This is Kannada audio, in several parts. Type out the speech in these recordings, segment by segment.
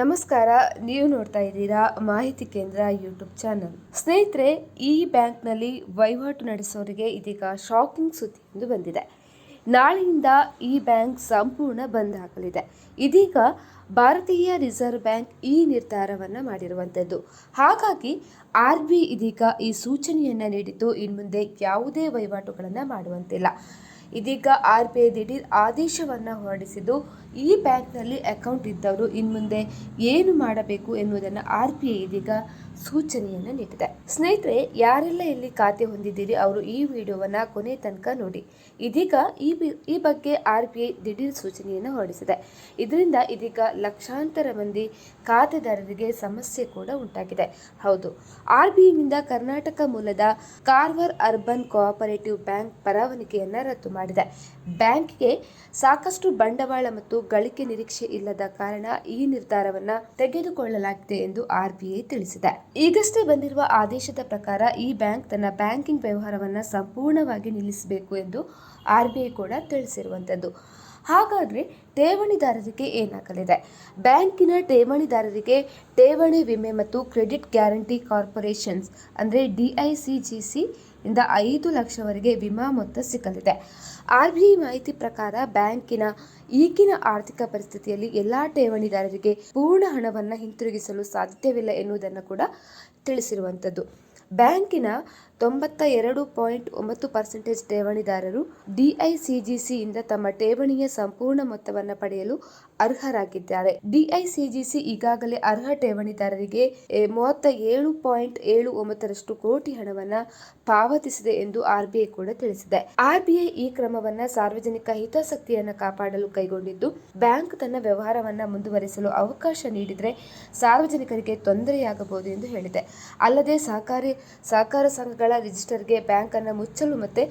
ನಮಸ್ಕಾರ, ನೀವು ನೋಡ್ತಾ ಇದ್ದೀರಾ ಮಾಹಿತಿ ಕೇಂದ್ರ ಯೂಟ್ಯೂಬ್ ಚಾನಲ್. ಸ್ನೇಹಿತರೆ, ಈ ಬ್ಯಾಂಕ್ನಲ್ಲಿ ವಹಿವಾಟು ನಡೆಸೋರಿಗೆ ಇದೀಗ ಶಾಕಿಂಗ್ ಸುದ್ದಿ ಎಂದು ಬಂದಿದೆ. ನಾಳೆಯಿಂದ ಈ ಬ್ಯಾಂಕ್ ಸಂಪೂರ್ಣ ಬಂದ್ ಆಗಲಿದೆ. ಇದೀಗ ಭಾರತೀಯ ರಿಸರ್ವ್ ಬ್ಯಾಂಕ್ ಈ ನಿರ್ಧಾರವನ್ನು ಮಾಡಿರುವಂಥದ್ದು. ಹಾಗಾಗಿ ಆರ್ ಬಿ ಇದೀಗ ಈ ಸೂಚನೆಯನ್ನು ನೀಡಿದ್ದು ಇನ್ಮುಂದೆ ಯಾವುದೇ ವಹಿವಾಟುಗಳನ್ನು ಮಾಡುವಂತಿಲ್ಲ. ಇದೀಗ ಆರ್ ಬಿ ಐ ದಿಢೀರ್ ಆದೇಶವನ್ನು ಹೊರಡಿಸಿದ್ದು, ಈ ಬ್ಯಾಂಕ್ನಲ್ಲಿ ಅಕೌಂಟ್ ಇದ್ದವರು ಇನ್ಮುಂದೆ ಏನು ಮಾಡಬೇಕು ಎನ್ನುವುದನ್ನು ಆರ್ ಬಿ ಐ ಇದೀಗ ಸೂಚನೆಯನ್ನು ನೀಡಿದೆ. ಸ್ನೇಹಿತರೆ, ಯಾರೆಲ್ಲ ಇಲ್ಲಿ ಖಾತೆ ಹೊಂದಿದ್ದೀರಿ ಅವರು ಈ ವಿಡಿಯೋವನ್ನು ಕೊನೆ ತನಕ ನೋಡಿ. ಇದೀಗ ಈ ಈ ಬಗ್ಗೆ ಆರ್ ಬಿ ಐ ದಿಢೀರ್ ಸೂಚನೆಯನ್ನು ಹೊರಡಿಸಿದೆ. ಇದರಿಂದ ಇದೀಗ ಲಕ್ಷಾಂತರ ಮಂದಿ ಖಾತೆದಾರರಿಗೆ ಸಮಸ್ಯೆ ಕೂಡ ಉಂಟಾಗಿದೆ. ಹೌದು, ಆರ್ ಬಿ ಐನಿಂದ ಕರ್ನಾಟಕ ಮೂಲದ ಕಾರ್ವರ್ ಅರ್ಬನ್ ಕೋಆಪರೇಟಿವ್ ಬ್ಯಾಂಕ್ ಪರವಾನಗಿಯನ್ನು ರದ್ದು ಮಾಡಿದೆ. ಬ್ಯಾಂಕ್ಗೆ ಸಾಕಷ್ಟು ಬಂಡವಾಳ ಮತ್ತು ಗಳಿಕೆ ನಿರೀಕ್ಷೆ ಇಲ್ಲದ ಕಾರಣ ಈ ನಿರ್ಧಾರವನ್ನು ತೆಗೆದುಕೊಳ್ಳಲಾಗಿದೆ ಎಂದು ಆರ್ಬಿಐ ತಿಳಿಸಿದೆ. ಈಗಷ್ಟೇ ಬಂದಿರುವ ಆದೇಶದ ಪ್ರಕಾರ ಈ ಬ್ಯಾಂಕ್ ತನ್ನ ಬ್ಯಾಂಕಿಂಗ್ ವ್ಯವಹಾರವನ್ನ ಸಂಪೂರ್ಣವಾಗಿ ನಿಲ್ಲಿಸಬೇಕು ಎಂದು ಆರ್ಬಿಐ ಕೂಡ ತಿಳಿಸಿರುವಂತದ್ದು. ಹಾಗಾದ್ರೆ ಠೇವಣಿದಾರರಿಗೆ ಏನಾಗಲಿದೆ? ಬ್ಯಾಂಕಿನ ಠೇವಣಿದಾರರಿಗೆ ಠೇವಣಿ ವಿಮೆ ಮತ್ತು ಕ್ರೆಡಿಟ್ ಗ್ಯಾರಂಟಿ ಕಾರ್ಪೊರೇಷನ್ಸ್, ಅಂದರೆ D I C G C ಇಂದ ಐದು ಲಕ್ಷವರೆಗೆ ವಿಮಾ ಮೊತ್ತ ಸಿಗಲಿದೆ. ಆರ್ ಬಿ ಐ ಮಾಹಿತಿ ಪ್ರಕಾರ ಬ್ಯಾಂಕಿನ ಈಗಿನ ಆರ್ಥಿಕ ಪರಿಸ್ಥಿತಿಯಲ್ಲಿ ಎಲ್ಲ ಠೇವಣಿದಾರರಿಗೆ ಪೂರ್ಣ ಹಣವನ್ನು ಹಿಂತಿರುಗಿಸಲು ಸಾಧ್ಯವಿಲ್ಲ ಎನ್ನುವುದನ್ನು ಕೂಡ ತಿಳಿಸಿರುವಂಥದ್ದು. ಬ್ಯಾಂಕಿನ ತೊಂಬತ್ತ ಎರಡು ಪಾಯಿಂಟ್ ಒಂಬತ್ತು ಪರ್ಸೆಂಟೇಜ್ ಠೇವಣಿದಾರರು ಡಿಐಸಿಜಿಸಿಯಿಂದ ತಮ್ಮ ಠೇವಣಿಯ ಸಂಪೂರ್ಣ ಮೊತ್ತವನ್ನು ಪಡೆಯಲು ಅರ್ಹರಾಗಿದ್ದಾರೆ. ಡಿಐಸಿಜಿಸಿ ಈಗಾಗಲೇ ಅರ್ಹ ಠೇವಣಿದಾರರಿಗೆ ಮೂವತ್ತ ಏಳು ಪಾಯಿಂಟ್ ಏಳು ಒಂಬತ್ತರಷ್ಟು ಕೋಟಿ ಹಣವನ್ನು ಪಾವತಿಸಿದೆ ಎಂದು ಆರ್ಬಿಐ ಕೂಡ ತಿಳಿಸಿದೆ. ಆರ್ಬಿಐ ಈ ಕ್ರಮವನ್ನ ಸಾರ್ವಜನಿಕ ಹಿತಾಸಕ್ತಿಯನ್ನು ಕಾಪಾಡಲು ಕೈಗೊಂಡಿದ್ದು, ಬ್ಯಾಂಕ್ ತನ್ನ ವ್ಯವಹಾರವನ್ನ ಮುಂದುವರಿಸಲು ಅವಕಾಶ ನೀಡಿದರೆ ಸಾರ್ವಜನಿಕರಿಗೆ ತೊಂದರೆಯಾಗಬಹುದು ಎಂದು ಹೇಳಿದೆ. ಅಲ್ಲದೆ ಸಹಕಾರಿ, ಸಹಕಾರ ಸಂಘಗಳ ರಿಜಿಸ್ಟರ್ಗೆ ಬ್ಯಾಂಕನ್ನು ಮುಚ್ಚಲು ಮತ್ತೆ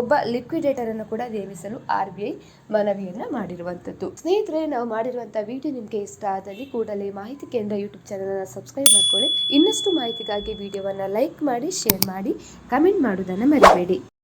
ಒಬ್ಬ ಲಿಕ್ವಿಡೇಟರ್ ಅನ್ನು ಕೂಡ ನೇಮಿಸಲು ಆರ್ ಬಿ ಐ ಮನವಿಯನ್ನು ಮಾಡಿರುವಂತದ್ದು. ಸ್ನೇಹಿತರೆ, ನಾವು ಮಾಡಿರುವಂಥ ವಿಡಿಯೋ ನಿಮಗೆ ಇಷ್ಟ ಆದಲ್ಲಿ ಕೂಡಲೇ ಮಾಹಿತಿ ಕೇಂದ್ರ ಯೂಟ್ಯೂಬ್ ಚಾನಲ್ ಅನ್ನು ಸಬ್ಸ್ಕ್ರೈಬ್ ಮಾಡ್ಕೊಳ್ಳಿ. ಇನ್ನಷ್ಟು ಮಾಹಿತಿಗಾಗಿ ವಿಡಿಯೋವನ್ನ ಲೈಕ್ ಮಾಡಿ, ಶೇರ್ ಮಾಡಿ, ಕಮೆಂಟ್ ಮಾಡುವುದನ್ನು ಮರಿಬೇಡಿ.